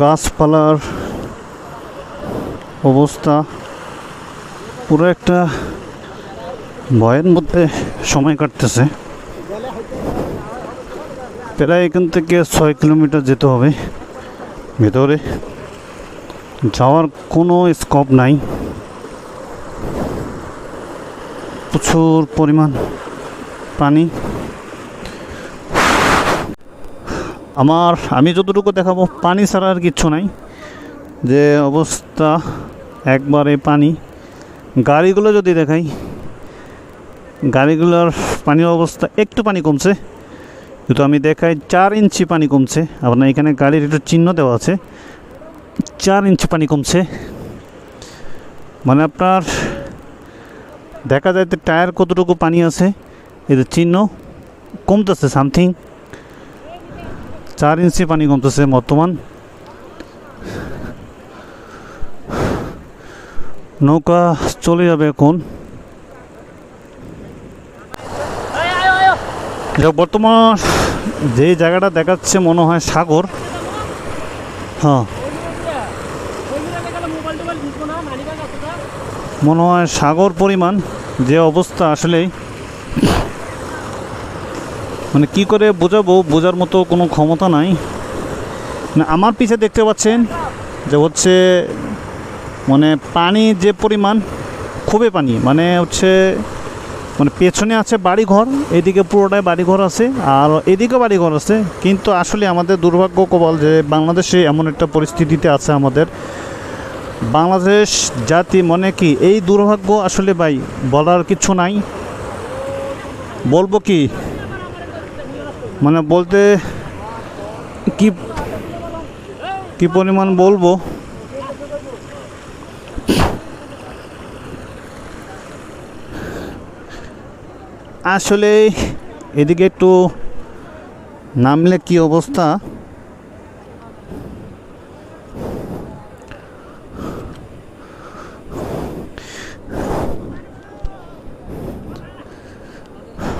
গাছপালার অবস্থা পুরো একটা ভয়ের মধ্যে সময় কাটতেছে। প্রায় এখান থেকে ছয় কিলোমিটার যেতে হবে। ভেতরে যাওয়ার কোনো স্কোপ নাই। প্রচুর পরিমাণ পানি। আমার, আমি যতটুকু দেখাবো, পানি ছাড়া আর কিচ্ছু নাই। যে অবস্থা, একবারে পানি। গাড়িগুলো যদি দেখাই, গাড়িগুলোর পানির অবস্থা, একটু পানি কমছে। কিন্তু আমি দেখাই, চার ইঞ্চি পানি কমছে। আপনার এখানে গাড়ির একটু চিহ্ন দেওয়া আছে। চার ইঞ্চি পানি কমছে। মানে আপনার, দেখা যায় যে টায়ার কতটুকু পানি আছে এদের চিহ্ন কমতেছে, সামথিং। চার ইঞ্চি পানি কমতেছে বর্তমান। নৌকা চলে যাবে এখন। বর্তমান যে জায়গাটা দেখাচ্ছে মনে হয় সাগর। হ্যাঁ। মনে হয় সাগর পরিমাণ যে অবস্থা আসলেই। মানে কি করে বোঝাবো? বোঝার মতো কোনো ক্ষমতা নাই। না আমার পিছে দেখতে পাচ্ছেন যে হচ্ছে মানে পানি যে পরিমাণ, খুবই পানি। মানে হচ্ছে মানে পেছনে আছে বাড়িঘর, এদিকে পুরোটাই বাড়িঘর আছে, আর এদিকে বাড়িঘর আছে। কিন্তু আসলে আমাদের দুর্ভাগ্য কবল যে বাংলাদেশে এমন একটা পরিস্থিতিতে আছে আমাদের। বাংলাদেশ জাতি মনে কি? এই দুর্ভাগ্য আসলে ভাই, বলার কিছু নাই। বলব কি? মানে বলতে কি কি পরিমাণ বলব? আসলে এদিকে একটু নামলে কি অবস্থা?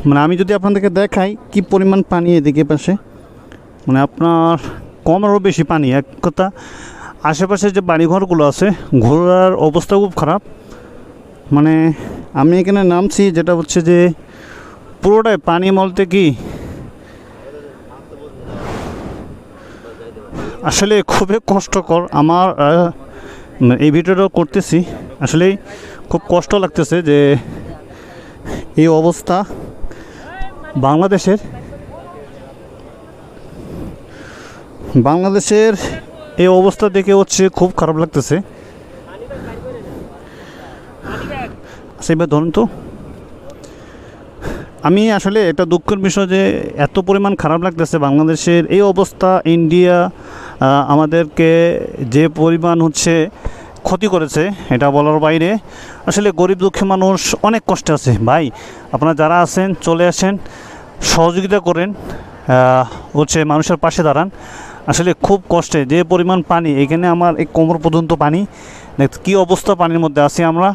মানে আমি যদি আপনাদেরকে দেখাই কি পরিমাণ পানি এদিকে পাশে মানে আপনার কম আরও বেশি পানি এক কথা আশেপাশে যে বাড়িঘরগুলো আছে ঘোরার অবস্থা খুব খারাপ। মানে আমি এখানে নামছি যেটা হচ্ছে যে পুরোটাই পানি বলতে কি আসলে খুবই কষ্টকর। আমার আহ, এই ভিডিওটা করতেছি আসলে খুব কষ্ট লাগতেছে যে এই অবস্থা বাংলাদেশের? বাংলাদেশের এই অবস্থা দেখে হচ্ছে খুব খারাপ লাগতেছে। সেবার ধরুন তো। আমি আসলে এটা দুঃখের বিষয় যে এত পরিমাণ খারাপ লাগতেছে বাংলাদেশের এই অবস্থা, ইন্ডিয়া আমাদেরকে যে পরিমাণ হচ্ছে ক্ষতি করেছে, এটা বলার বাইরে। আসলে গরিব দুঃখী মানুষ অনেক কষ্টে আছে। ভাই, আপনারা যারা আছেন, চলে আসেন, সহযোগিতা করেন হচ্ছে মানুষের পাশে দাঁড়ান। আসলে খুব কষ্টে, যে পরিমাণ পানি, এখানে আমার এই কোমর পর্যন্ত পানি কী অবস্থা পানির মধ্যে আছি আমরা।